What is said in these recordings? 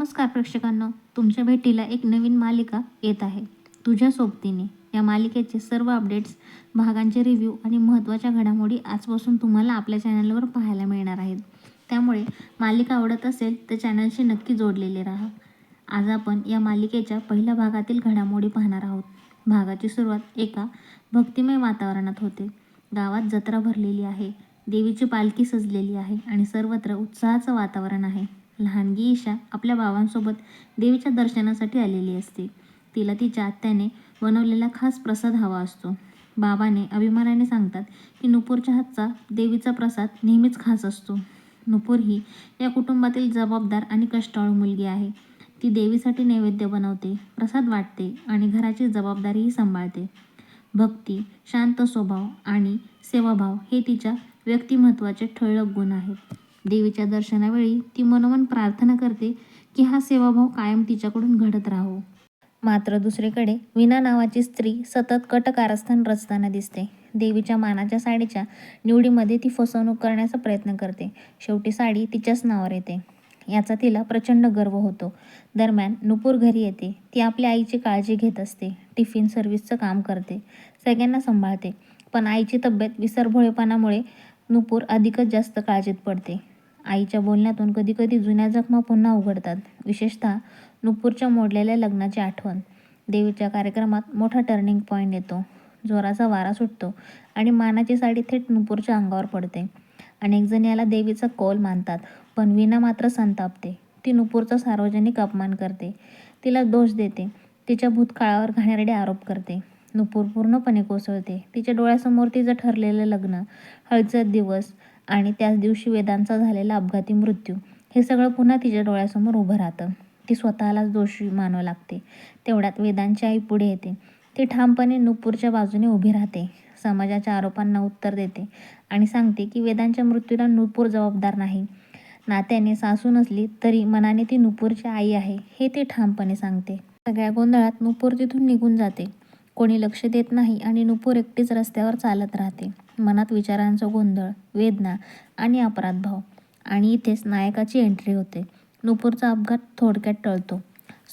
नमस्कार प्रेक्षकांनो तुमच्या भेटीला एक नवीन मालिका येत आहे. तुझ्या सोबतीने या मालिकेचे सर्व अपडेट्स भागांचे रिव्ह्यू आणि महत्त्वाच्या घडामोडी आजपासून तुम्हाला आपल्या चॅनलवर पाहायला मिळणार आहेत. त्यामुळे मालिका आवडत असेल तर चॅनलशी नक्की जोडलेले राहा. आज आपण या मालिकेच्या पहिल्या भागातील घडामोडी पाहणार आहोत. भागाची सुरुवात एका भक्तिमय वातावरणात होते. गावात जत्रा भरलेली आहे देवीची पालखी सजलेली आहे आणि सर्वत्र उत्साहाचं वातावरण आहे. लहानगी ईशा आपल्या बाबांसोबत देवीच्या दर्शनासाठी आलेली असते. तिला तिच्या आत्याने बनवलेला खास प्रसाद हवा असतो. बाबाने अभिमानाने सांगतात की नुपूरच्या हातचा देवीचा प्रसाद नेहमीच खास असतो. नुपूर ही या कुटुंबातील जबाबदार आणि कष्टाळू मुलगी आहे. ती देवीसाठी नैवेद्य बनवते प्रसाद वाटते आणि घराची जबाबदारीही सांभाळते. भक्ती शांत स्वभाव आणि सेवाभाव हे तिच्या व्यक्तिमत्वाचे ठळक गुण आहेत. देवीच्या दर्शनावेळी ती मनोमन प्रार्थना करते की हा सेवाभाव कायम तिच्याकडून घडत राहो. मात्र दुसरीकडे विना नावाची स्त्री सतत कटकारस्थान रचताना दिसते. देवीच्या मानाच्या साडीच्या निवडीमध्ये ती फसवणूक करण्याचा प्रयत्न करते. शेवटी साडी तिच्याच नावावर येते. याचा तिला प्रचंड गर्व होतो. दरम्यान नुपूर घरी येते. ती आपल्या आईची काळजी घेत असते. टिफिन सर्व्हिसचं काम करते. सगळ्यांना सांभाळते. पण आईची तब्येत विसरभोळेपणामुळे नुपूर अधिकच जास्त काळजीत पडते. आईच्या बोलण्यातून कधीकधी जुन्या जखमा पुन्हा उघडतात. विशेषतः नुपूरच्या मोडलेल्या लग्नाची आठवण. देवीच्या कार्यक्रमात मोठा टर्निंग पॉईंट येतो. जोराचा वारा सुटतो आणि मानाची साडी थेट नुपूरच्या अंगावर पडते. अनेक जण याला देवीचा कौल मानतात पण विना मात्र संतापते. ती नुपूरचा सार्वजनिक अपमान करते. तिला दोष देते. तिच्या भूतकाळावर घाणेरडे आरोप करते. नुपूर पूर्णपणे कोसळते. तिच्या डोळ्यासमोर तिचं ठरलेलं लग्न हळदचा दिवस आणि त्याच दिवशी वेदांचा झालेला अपघाती मृत्यू. हे सगळं पुन्हा तिच्या डोळ्यासमोर उभं राहतं. ती स्वतःलाच दोषी मानू लागते. तेवढ्यात वेदांची आई पुढे येते. ती ठामपणे नुपूरच्या बाजूने उभी राहते. समाजाच्या आरोपांना उत्तर देते आणि सांगते की वेदांच्या मृत्यूला नुपूर जबाबदार नाही. नात्याने सासू नसली तरी मनाने ती नुपूरची आई आहे हे ती ठामपणे सांगते. सगळ्या गोंधळात नुपूर तिथून निघून जाते. कोणी लक्ष देत नाही आणि नुपूर एकटीच रस्त्यावर चालत राहते. मनात विचारांचा गोंधळ वेदना आणि अपराधभाव आणि इथेच नायकाची एंट्री होते. नुपूरचा अपघात थोडक्यात टळतो.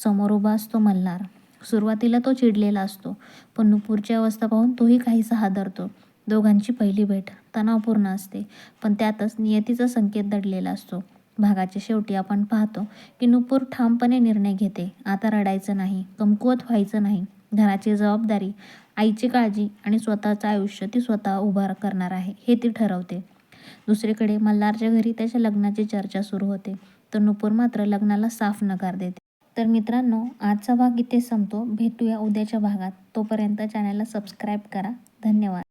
समोर उभा असतो मल्हार. सुरुवातीला तो चिडलेला असतो पण नुपूरची अवस्था पाहून तोही काहीसा हादरतो. दोघांची पहिली भेट तणावपूर्ण असते पण त्यातच नियतीचा संकेत दडलेला असतो. भागाच्या शेवटी आपण पाहतो की नुपूर ठामपणे निर्णय घेते. आता रडायचं नाही कमकुवत व्हायचं नाही. घराची जबाबदारी आईची काळजी आणि स्वतःचं आयुष्य ती स्वतः उभा करणार आहे हे ती ठरवते. दुसरीकडे मल्हारच्या घरी त्याच्या लग्नाची चर्चा सुरू होते. तर नुपूर मात्र लग्नाला साफ नकार देते. तर मित्रांनो आजचा भाग इथे संपतो. भेटूया उद्याच्या भागात. तोपर्यंत चॅनलला सबस्क्राईब करा. धन्यवाद.